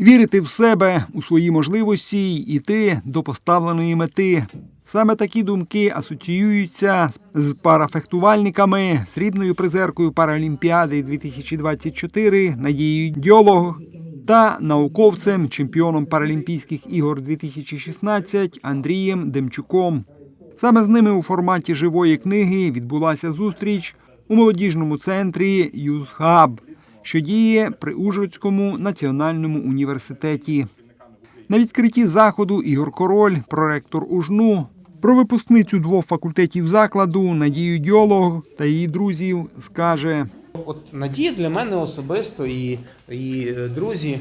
Вірити в себе, у свої можливості й іти до поставленої мети. Саме такі думки асоціюються з парафехтувальниками, срібною призеркою Паралімпіади 2024 Надією Дьолог та науковцем, чемпіоном Паралімпійських ігор 2016 Андрієм Демчуком. Саме з ними у форматі живої книги відбулася зустріч у молодіжному центрі «Юзхаб», що діє при Ужгородському національному університеті. На відкритті заходу Ігор Король, проректор УЖНУ, про випускницю двох факультетів закладу Надію Дьолог та її друзів скаже. От Надія для мене особисто і, і е, друзі.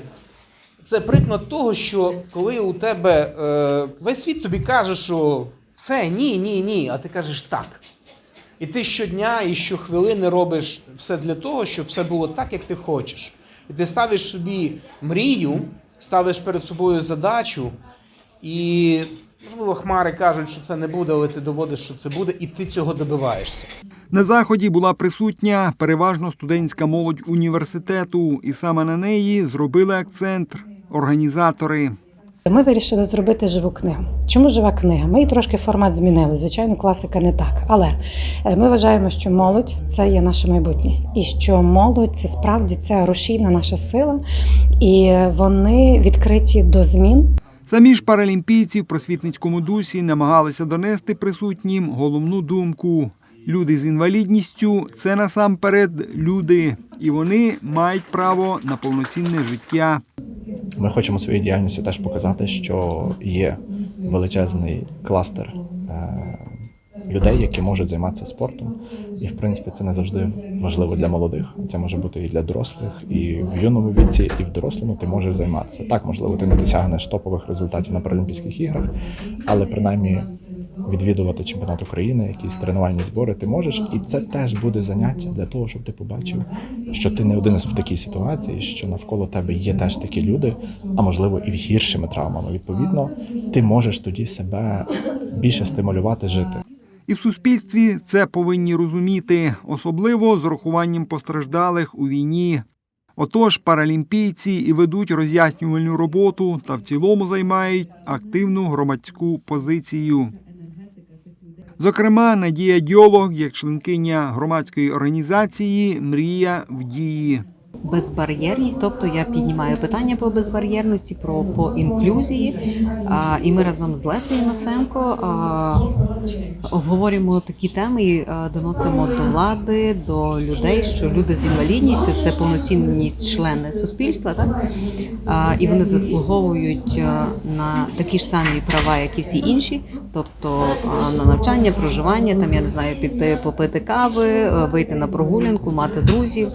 Це приклад того, що коли у тебе е, весь світ тобі каже, що все, ні, ні, ні, а ти кажеш так. І ти щодня і щохвилини робиш все для того, щоб все було так, як ти хочеш. І ти ставиш собі мрію, ставиш перед собою задачу, і, можливо, хмари кажуть, що це не буде, але ти доводиш, що це буде, і ти цього добиваєшся. На заході була присутня переважно студентська молодь університету, і саме на неї зробили акцент організатори. Ми вирішили зробити живу книгу. Чому жива книга? Ми її трошки формат змінили. Звичайно, класика не так. Але е, ми вважаємо, що молодь це є наше майбутнє, і що молодь це справді це рушійна наша сила, і вони відкриті до змін. Самі ж паралімпійці в просвітницькому дусі намагалися донести присутнім головну думку. Люди з інвалідністю це насамперед люди, і вони мають право на повноцінне життя. Ми хочемо своєю діяльністю теж показати, що є величезний кластер е, людей, які можуть займатися спортом. І, в принципі, це не завжди важливо для молодих. Це може бути і для дорослих, і в юному віці, і в дорослому ти можеш займатися. Так, можливо, ти не досягнеш топових результатів на Паралімпійських іграх, але принаймні відвідувати чемпіонат України, якісь тренувальні збори ти можеш, і це теж буде заняття для того, щоб ти побачив, що ти не один в такій ситуації, що навколо тебе є теж такі люди, а можливо і гіршими травмами. Відповідно, ти можеш тоді себе більше стимулювати жити. І в суспільстві це повинні розуміти, особливо з урахуванням постраждалих у війні. Отож, паралімпійці і ведуть роз'яснювальну роботу та в цілому займають активну громадську позицію. Зокрема, Надія Дьолог, як членкиня громадської організації Мрія в дії. Безбар'єрність, тобто я піднімаю питання по безбар'єрності, про по інклюзії. А, і ми разом з Лесею Носенко а, обговорюємо такі теми і а, доносимо до влади, до людей, що люди з інвалідністю це повноцінні члени суспільства, так? А, і вони заслуговують на такі ж самі права, як і всі інші, тобто на навчання, проживання, там я не знаю, піти попити кави, вийти на прогулянку, мати друзів,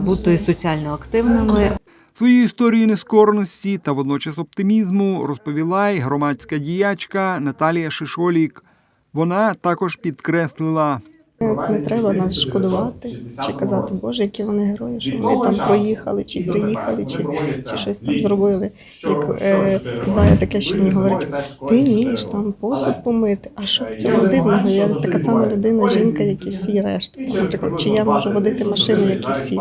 бути соціально активними. Свою історію нескореності та водночас оптимізму розповіла й громадська діячка Наталія Шишолік. Вона також підкреслила, Не треба нас шкодувати чи казати, Боже, які вони герої, що вони там проїхали, чи приїхали, чи, чи щось там зробили. Як е, буває таке, що мені говорять, ти вмієш там посуд помити. А що в цьому дивного? Я така сама людина, жінка, як і всі решта. Наприклад, чи я можу водити машину, як і всі.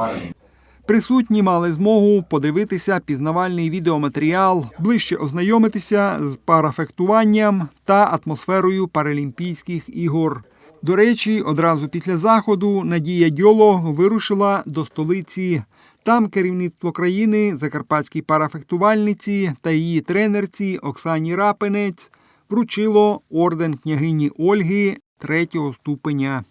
Присутні мали змогу подивитися пізнавальний відеоматеріал, ближче ознайомитися з парафектуванням та атмосферою Паралімпійських ігор. До речі, одразу після заходу Надія Дьолог вирушила до столиці. Там керівництво країни закарпатській парафектувальниці та її тренерці Оксані Рапинець вручило орден княгині Ольги третього ступеня.